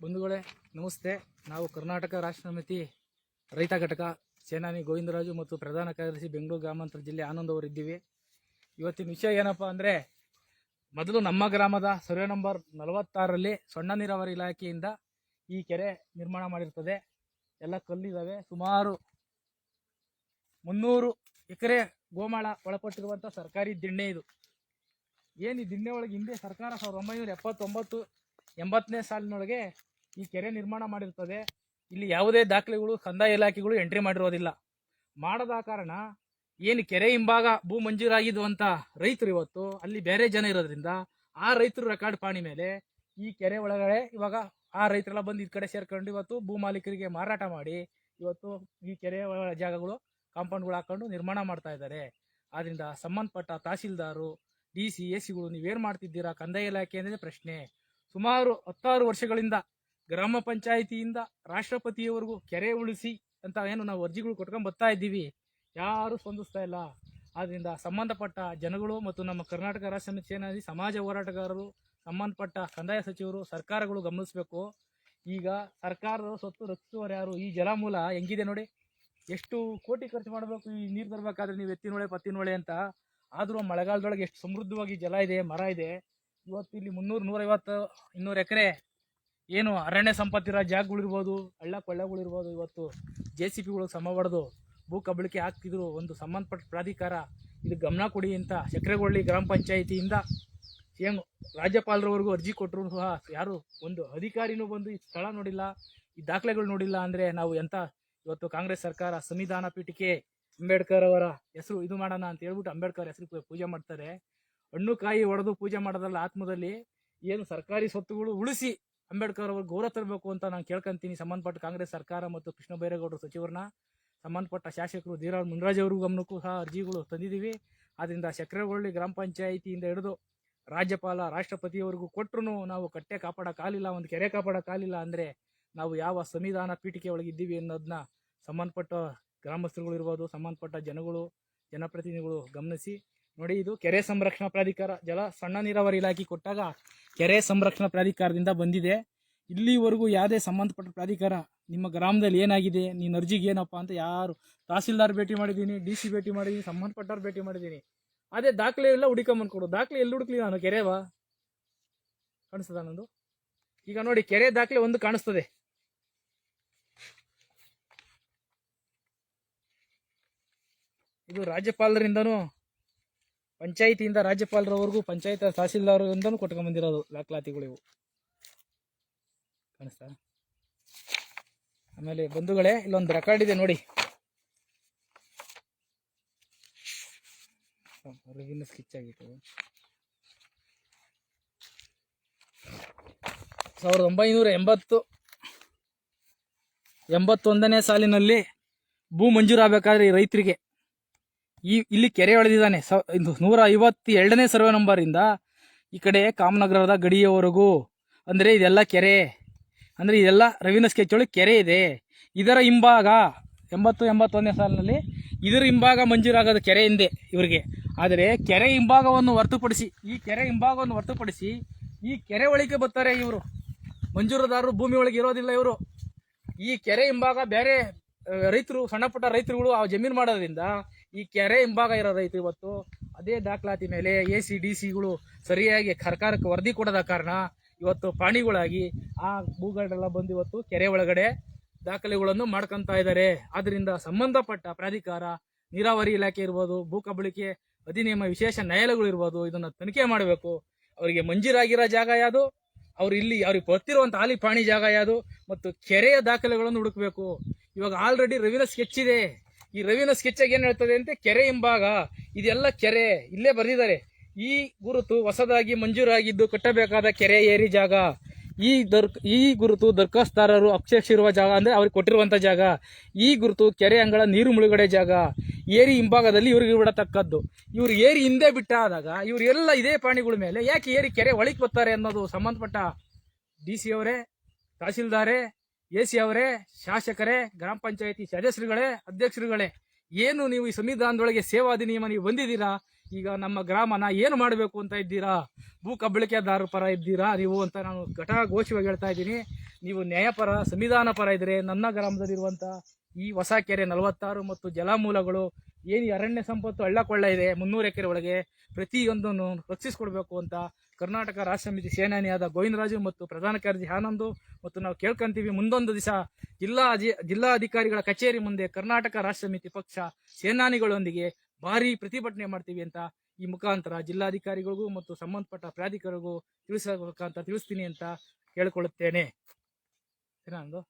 ಬಂಧುಗಳೇ, ನಮಸ್ತೆ. ನಾವು ಕರ್ನಾಟಕ ರಾಷ್ಟ್ರ ಸಮಿತಿ ರೈತ ಘಟಕ, ಸೇನಾನಿ ಗೋವಿಂದರಾಜು ಮತ್ತು ಪ್ರಧಾನ ಕಾರ್ಯದರ್ಶಿ ಬೆಂಗಳೂರು ಗ್ರಾಮಾಂತರ ಜಿಲ್ಲೆ ಆನಂದ್ ಅವರಿದ್ದೀವಿ ಇವತ್ತಿನ ವಿಷಯ ಏನಪ್ಪ ಅಂದರೆ, ಮೊದಲು ನಮ್ಮ ಗ್ರಾಮದ ಸರ್ವೆ ನಂಬರ್ ನಲವತ್ತಾರರಲ್ಲಿ ಸಣ್ಣ ನೀರಾವರಿ ಇಲಾಖೆಯಿಂದ ಈ ಕೆರೆ ನಿರ್ಮಾಣ ಮಾಡಿರ್ತದೆ. ಎಲ್ಲ ಕಲ್ಲಿದ್ದಾವೆ ಸುಮಾರು ಮುನ್ನೂರು ಎಕರೆ ಗೋಮಾಳ ಒಳಪಟ್ಟಿರುವಂಥ ಸರ್ಕಾರಿ ದಿಣ್ಣೆ ಇದು. ಏನು ಈ ದಿಣ್ಣೆ ಒಳಗೆ ಹಿಂದೆ ಸರ್ಕಾರ ಸಾವಿರದ ಒಂಬೈನೂರ ಎಪ್ಪತ್ತೊಂಬತ್ತು ಎಂಬತ್ತನೇ ಸಾಲಿನೊಳಗೆ ಈ ಕೆರೆ ನಿರ್ಮಾಣ ಮಾಡಿರ್ತದೆ. ಇಲ್ಲಿ ಯಾವುದೇ ದಾಖಲೆಗಳು, ಕಂದಾಯ ಇಲಾಖೆಗಳು ಎಂಟ್ರಿ ಮಾಡಿರೋದಿಲ್ಲ. ಮಾಡದ ಕಾರಣ ಏನು ಕೆರೆ ಹಿಂಭಾಗ ಭೂ ಅಂತ ರೈತರು ಇವತ್ತು, ಅಲ್ಲಿ ಬೇರೆ ಜನ ಇರೋದ್ರಿಂದ ಆ ರೈತರು ರೆಕಾರ್ಡ್ ಪಾಣಿ ಮೇಲೆ ಈ ಕೆರೆ ಒಳಗಡೆ ಇವಾಗ ಆ ರೈತರೆಲ್ಲ ಬಂದು ಈ ಕಡೆ ಸೇರ್ಕೊಂಡು ಇವತ್ತು ಭೂ ಮಾಲೀಕರಿಗೆ ಮಾರಾಟ ಮಾಡಿ ಇವತ್ತು ಈ ಕೆರೆ ಜಾಗಗಳು, ಕಾಂಪೌಂಡ್ಗಳು ಹಾಕೊಂಡು ನಿರ್ಮಾಣ ಮಾಡ್ತಾ ಇದ್ದಾರೆ. ಆದ್ರಿಂದ ಸಂಬಂಧಪಟ್ಟ ತಹಸೀಲ್ದಾರು, ಡಿ ಸಿ, ಎ ಸಿಗಳು ನೀವೇನು ಮಾಡ್ತಿದ್ದೀರಾ? ಕಂದಾಯ ಇಲಾಖೆ ಅಂದರೆ ಪ್ರಶ್ನೆ. ಸುಮಾರು ಹತ್ತಾರು ವರ್ಷಗಳಿಂದ ಗ್ರಾಮ ಪಂಚಾಯಿತಿಯಿಂದ ರಾಷ್ಟ್ರಪತಿಯವರೆಗೂ ಕೆರೆ ಉಳಿಸಿ ಅಂತ ಏನು ನಾವು ಅರ್ಜಿಗಳು ಕೊಟ್ಕೊಂಡು ಬರ್ತಾ ಇದ್ದೀವಿ. ಯಾರು ಸ್ಪಂದಿಸ್ತಾ ಇಲ್ಲ. ಆದ್ದರಿಂದ ಸಂಬಂಧಪಟ್ಟ ಜನಗಳು ಮತ್ತು ನಮ್ಮ ಕರ್ನಾಟಕ ರಾಜ್ಯ ಸಮಿತಿ ಸಮಾಜ ಹೋರಾಟಗಾರರು, ಸಂಬಂಧಪಟ್ಟ ಕಂದಾಯ ಸಚಿವರು, ಸರ್ಕಾರಗಳು ಗಮನಿಸಬೇಕು. ಈಗ ಸರ್ಕಾರದ ಸ್ವತ್ತು ರಕ್ಷಿಸುವವರು ಯಾರು? ಈ ಜಲಮೂಲ ಹೆಂಗಿದೆ ನೋಡಿ. ಎಷ್ಟು ಕೋಟಿ ಖರ್ಚು ಮಾಡಬೇಕು ಈ ನೀರು ತರಬೇಕಾದ್ರೆ ನೀವು ಎತ್ತಿನೊಳೆ, ಪತ್ತಿನೊಳೆ ಅಂತ. ಆದರೂ ಮಳೆಗಾಲದೊಳಗೆ ಎಷ್ಟು ಸಮೃದ್ಧವಾಗಿ ಜಲ ಇದೆ, ಮರ ಇದೆ. ಇವತ್ತು ಇಲ್ಲಿ ಮುನ್ನೂರು, ನೂರೈವತ್ತು, ಇನ್ನೂರು ಎಕರೆ ಏನು ಅರಣ್ಯ ಸಂಪತ್ತಿರೋ ಜಾಗಗಳಿರ್ಬೋದು ಹಳ್ಳ ಕೊಳ್ಳಗಳಿರ್ಬೋದು ಇವತ್ತು ಜೆ ಸಿ ಪಿಗಳು ಸಮ ಭೂ ಕಬಳಿಕೆ ಆಗ್ತಿದ್ರು ಒಂದು ಸಂಬಂಧಪಟ್ಟ ಪ್ರಾಧಿಕಾರ ಇದು ಗಮನ ಕೊಡಿ ಅಂತ ಚಕ್ರೆಗೊಳ್ಳಿ ಗ್ರಾಮ ಪಂಚಾಯಿತಿಯಿಂದ ಏನು ರಾಜ್ಯಪಾಲರವರೆಗೂ ಅರ್ಜಿ ಕೊಟ್ಟರು ಸಹ. ಯಾರು ಒಂದು ಅಧಿಕಾರಿನೂ ಬಂದು ಈ ಸ್ಥಳ ನೋಡಿಲ್ಲ, ಈ ದಾಖಲೆಗಳು ನೋಡಿಲ್ಲ ಅಂದರೆ ನಾವು ಎಂಥ ಇವತ್ತು ಕಾಂಗ್ರೆಸ್ ಸರ್ಕಾರ ಸಂವಿಧಾನ ಪೀಠಿಕೆ ಅಂಬೇಡ್ಕರ್ ಅವರ ಹೆಸರು ಇದು ಮಾಡೋಣ ಅಂತ ಹೇಳ್ಬಿಟ್ಟು ಅಂಬೇಡ್ಕರ್ ಹೆಸರು ಪೂಜೆ ಮಾಡ್ತಾರೆ. ಹಣ್ಣು ಕಾಯಿ ಒಡೆದು ಪೂಜೆ ಮಾಡೋದಲ್ಲ ಆತ್ಮದಲ್ಲಿ ಏನು ಸರ್ಕಾರಿ ಸ್ವತ್ತುಗಳು ಉಳಿಸಿ ಅಂಬೇಡ್ಕರ್ ಅವರು ಗೌರವ ತರಬೇಕು ಅಂತ ನಾನು ಕೇಳ್ಕೊಂತೀನಿ. ಸಂಬಂಧಪಟ್ಟ ಕಾಂಗ್ರೆಸ್ ಸರ್ಕಾರ ಮತ್ತು ಕೃಷ್ಣ ಬೈರೇಗೌಡರು ಸಚಿವರನ್ನ, ಸಂಬಂಧಪಟ್ಟ ಶಾಸಕರು ಧೀರಾಳ್ ಮುನ್ರಾಜ್ ಅವರು ಗಮನಕ್ಕೂ ಸಹ ಅರ್ಜಿಗಳು ತಂದಿದ್ದೀವಿ ಆದ್ದರಿಂದ ಸಕ್ರೆಗೊಳ್ಳಿ ಗ್ರಾಮ ಪಂಚಾಯಿತಿಯಿಂದ ಹಿಡಿದು ರಾಜ್ಯಪಾಲ ರಾಷ್ಟ್ರಪತಿಯವರೆಗೂ ಕೊಟ್ಟರು ನಾವು ಕಟ್ಟೆ ಕಾಪಾಡೋಕ್ಕಾಗಲಿಲ್ಲ ಒಂದು ಕೆರೆ ಕಾಪಾಡೋಕ್ಕಾಗಲಿಲ್ಲ ಅಂದರೆ ನಾವು ಯಾವ ಸಂವಿಧಾನ ಪೀಠಿಕೆ ಒಳಗಿದ್ದೀವಿ ಅನ್ನೋದನ್ನ ಸಂಬಂಧಪಟ್ಟ ಗ್ರಾಮಸ್ಥರುಗಳು ಇರ್ಬೋದು, ಸಂಬಂಧಪಟ್ಟ ಜನಗಳು, ಜನಪ್ರತಿನಿಧಿಗಳು ಗಮನಿಸಿ ನೋಡಿ, ಇದು ಕೆರೆ ಸಂರಕ್ಷಣಾ ಪ್ರಾಧಿಕಾರ, ಜಲ, ಸಣ್ಣ ನೀರಾವರಿ ಇಲಾಖೆ ಕೊಟ್ಟಾಗ ಕೆರೆ ಸಂರಕ್ಷಣಾ ಪ್ರಾಧಿಕಾರದಿಂದ ಬಂದಿದೆ. ಇಲ್ಲಿವರೆಗೂ ಯಾವುದೇ ಸಂಬಂಧಪಟ್ಟ ಪ್ರಾಧಿಕಾರ ನಿಮ್ಮ ಗ್ರಾಮದಲ್ಲಿ ಏನಾಗಿದೆ ನಿನ್ನ ಅರ್ಜಿಗೆ ಏನಪ್ಪ ಅಂತ ಯಾರು ತಹಸೀಲ್ದಾರ್ ಭೇಟಿ ಮಾಡಿದ್ದೀನಿ, ಡಿ ಸಿ ಭೇಟಿ ಮಾಡಿದ್ದೀನಿ, ಸಂಬಂಧಪಟ್ಟವ್ರು ಭೇಟಿ ಮಾಡಿದ್ದೀನಿ. ಅದೇ ದಾಖಲೆ ಎಲ್ಲ ಹುಡುಕೊಂಬಂದ್ಕೊಡು ದಾಖಲೆ ಎಲ್ಲಿ ಹುಡುಕ್ಲಿ ನಾನು? ಕೆರೆವಾ? ಕಾಣಿಸ್ತದ ನಂದು? ಈಗ ನೋಡಿ, ಕೆರೆ ದಾಖಲೆ ಒಂದು ಕಾಣಿಸ್ತದೆ. ಇದು ರಾಜ್ಯಪಾಲರಿಂದನೂ ಪಂಚಾಯಿತಿಯಿಂದ ರಾಜ್ಯಪಾಲರವರೆಗೂ ಪಂಚಾಯತ್ ಬಂದಿರೋದು ದಾಖಲಾತಿಗಳು ಇವು ಕಾಣಿಸ್ತಾ? ಆಮೇಲೆ ಬಂಧುಗಳೇ, ಇಲ್ಲೊಂದು ರೆಕಾರ್ಡ್ ಇದೆ ನೋಡಿ. ಹೊರಗಿನ ಸ್ಕಿಚ್ ಆಗಿತ್ತು. ಸಾವಿರದ ಒಂಬೈನೂರ ಎಂಬತ್ತು, ಎಂಬತ್ತೊಂದನೇ ಸಾಲಿನಲ್ಲಿ ಭೂ ಮಂಜೂರಾಗಬೇಕಾದ್ರೆ ಈ ರೈತರಿಗೆ ಈ ಇಲ್ಲಿ ಕೆರೆ ಎಳೆದಿದ್ದಾನೆ ಸ ನೂರ ಐವತ್ತೆರಡನೇ ಸರ್ವೆ ನಂಬರಿಂದ ಈ ಕಡೆ ಕಾಮನಗರದ ಗಡಿಯವರೆಗೂ. ಅಂದರೆ ಇದೆಲ್ಲ ಕೆರೆ. ಅಂದರೆ ಇದೆಲ್ಲ ರವೀಂದ್ರ ಸ್ಕೆಚ್ ಒಳಗೆ ಕೆರೆ ಇದೆ. ಇದರ ಹಿಂಭಾಗ ಎಂಬತ್ತು ಎಂಬತ್ತೊಂದನೇ ಸಾಲಿನಲ್ಲಿ ಇದರ ಹಿಂಭಾಗ ಮಂಜೂರಾಗೋದು ಕೆರೆ ಹಿಂದೆ ಇವರಿಗೆ. ಆದರೆ ಕೆರೆ ಹಿಂಭಾಗವನ್ನು ಹೊರತುಪಡಿಸಿ, ಈ ಕೆರೆ ಹಿಂಭಾಗವನ್ನು ಹೊರತುಪಡಿಸಿ ಈ ಕೆರೆ ಒಳಗೆ ಬರ್ತಾರೆ ಇವರು. ಮಂಜೂರದಾರರು ಭೂಮಿ ಒಳಗೆ ಇರೋದಿಲ್ಲ ಇವರು. ಈ ಕೆರೆ ಹಿಂಭಾಗ ಬೇರೆ ರೈತರು, ಸಣ್ಣ ಪುಟ್ಟ ರೈತರುಗಳು ಆ ಜಮೀನು ಮಾಡೋದ್ರಿಂದ ಈ ಕೆರೆ ಹಿಂಭಾಗ ಇರೋ ರೈತರು ಇವತ್ತು ಅದೇ ದಾಖಲಾತಿ ಮೇಲೆ ಎ ಸಿ ಡಿ ಸಿಗಳು ಸರಿಯಾಗಿ ಸರ್ಕಾರಕ್ಕೆ ವರದಿ ಕೊಡದ ಕಾರಣ ಇವತ್ತು ಪ್ರಾಣಿಗಳಾಗಿ ಆ ಭೂಗಳೆಲ್ಲ ಬಂದು ಇವತ್ತು ಕೆರೆ ಒಳಗಡೆ ದಾಖಲೆಗಳನ್ನು ಮಾಡ್ಕೊಂತ ಇದ್ದಾರೆ. ಆದ್ರಿಂದ ಸಂಬಂಧಪಟ್ಟ ಪ್ರಾಧಿಕಾರ, ನೀರಾವರಿ ಇಲಾಖೆ ಇರ್ಬೋದು, ಭೂ ಕಬಳಿಕೆ ಅಧಿನಿಯಮ, ವಿಶೇಷ ನ್ಯಾಯಾಲಯಗಳು ಇರ್ಬೋದು ಇದನ್ನು ತನಿಖೆ ಮಾಡಬೇಕು. ಅವರಿಗೆ ಮಂಜೂರಾಗಿರೋ ಜಾಗ ಯಾವುದು? ಅವ್ರು ಇಲ್ಲಿ, ಅವ್ರಿಗೆ ಬರ್ತಿರುವಂತ ಹಾಲಿ ಪ್ರಾಣಿ ಜಾಗ ಯಾವುದು? ಮತ್ತು ಕೆರೆಯ ದಾಖಲೆಗಳನ್ನು ಹುಡುಕಬೇಕು. ಇವಾಗ ಆಲ್ರೆಡಿ ರವಿನ ಸ್ಕೆಚ್ ಇದೆ. ಈ ರವಿನ ಸ್ಕೆಚ್ ಏನು ಹೇಳ್ತದೆ ಅಂತ? ಕೆರೆ ಹಿಂಭಾಗ. ಇದೆಲ್ಲ ಕೆರೆ. ಇಲ್ಲೇ ಬರೆದಿದ್ದಾರೆ. ಈ ಗುರುತು ಹೊಸದಾಗಿ ಮಂಜೂರಾಗಿದ್ದು ಕಟ್ಟಬೇಕಾದ ಕೆರೆ ಏರಿ ಜಾಗ. ಈ ದರ್, ಈ ಗುರುತು ದರ್ಖಾಸ್ತಾರರು ಅಕ್ಷರಿರುವ ಜಾಗ ಅಂದ್ರೆ ಅವ್ರಿಗೆ ಕೊಟ್ಟಿರುವಂತ ಜಾಗ. ಈ ಗುರುತು ಕೆರೆ ಅಂಗಳ ನೀರು ಮುಳುಗಡೆ ಜಾಗ. ಏರಿ ಹಿಂಭಾಗದಲ್ಲಿ ಇವ್ರಿಗೆ ಬಿಡತಕ್ಕದ್ದು ಇವ್ರು ಏರಿ ಹಿಂದೆ ಬಿಟ್ಟಾದಾಗ ಇವರೆಲ್ಲ ಇದೇ ಪ್ರಾಣಿಗಳ ಮೇಲೆ ಯಾಕೆ ಏರಿ ಕೆರೆ ಒಳಗೆ ಬರ್ತಾರೆ ಅನ್ನೋದು ಸಂಬಂಧಪಟ್ಟ ಡಿ ಸಿ ಅವರೇ, ತಹಸೀಲ್ದಾರೇ ಎ ಸಿ ಅವರೇ, ಶಾಸಕರೇ, ಗ್ರಾಮ ಪಂಚಾಯತಿ ಸದಸ್ಯರುಗಳೇ, ಅಧ್ಯಕ್ಷರುಗಳೇ, ಏನು ನೀವು ಈ ಸಂವಿಧಾನದೊಳಗೆ ಸೇವಾ ಅಧಿನಿಯಮ ನೀವು ಬಂದಿದ್ದೀರಾ ಈಗ ನಮ್ಮ ಗ್ರಾಮನ ಏನು ಮಾಡಬೇಕು ಅಂತ ಇದ್ದೀರಾ? ಭೂ ಕಬ್ಬಳಿಕೆದಾರರ ಪರ ಇದ್ದೀರಾ? ನೀವು ಅಂತ ನಾನು ಘಟಘೋಷವಾಗಿ ಹೇಳ್ತಾ ಇದ್ದೀನಿ. ನೀವು ನ್ಯಾಯಪರ, ಸಂವಿಧಾನ ಪರ ಇದ್ದರೆ ನನ್ನ ಗ್ರಾಮದಲ್ಲಿರುವಂಥ ಈ ಹೊಸ ಕೆರೆ ನಲವತ್ತಾರು ಮತ್ತು ಜಲಮೂಲಗಳು ಏನು ಅರಣ್ಯ ಸಂಪತ್ತು ಹಳ್ಳಕೊಳ್ಳ ಇದೆ ಮುನ್ನೂರು ಎಕರೆ ಒಳಗೆ ಪ್ರತಿಯೊಂದನ್ನು ರಕ್ಷಿಸಿಕೊಡ್ಬೇಕು ಅಂತ ಕರ್ನಾಟಕ ರಾಷ್ಟ್ರ ಸಮಿತಿ ಸೇನಾನಿಯಾದ ಗೋವಿಂದರಾಜು ಮತ್ತು ಪ್ರಧಾನ ಕಾರ್ಯದರ್ಶಿ ಆನಂದು ಮತ್ತು ನಾವು ಕೇಳ್ಕೊಂತೀವಿ. ಮುಂದೊಂದು ದಿವಸ ಜಿಲ್ಲಾ ಜಿಲ್ಲಾ ಜಿಲ್ಲಾಧಿಕಾರಿಗಳ ಕಚೇರಿ ಮುಂದೆ ಕರ್ನಾಟಕ ರಾಷ್ಟ್ರ ಸಮಿತಿ ಪಕ್ಷ ಸೇನಾನಿಗಳೊಂದಿಗೆ ಭಾರಿ ಪ್ರತಿಭಟನೆ ಮಾಡ್ತೀವಿ ಅಂತ ಈ ಮುಖಾಂತರ ಜಿಲ್ಲಾಧಿಕಾರಿಗಳಿಗೂ ಮತ್ತು ಸಂಬಂಧಪಟ್ಟ ಪ್ರಾಧಿಕಾರಿಗೂ ತಿಳಿಸಬೇಕಂತ ತಿಳಿಸ್ತೀನಿ ಅಂತ ಕೇಳಿಕೊಳ್ಳುತ್ತೇನೆ. ಏನಂದು?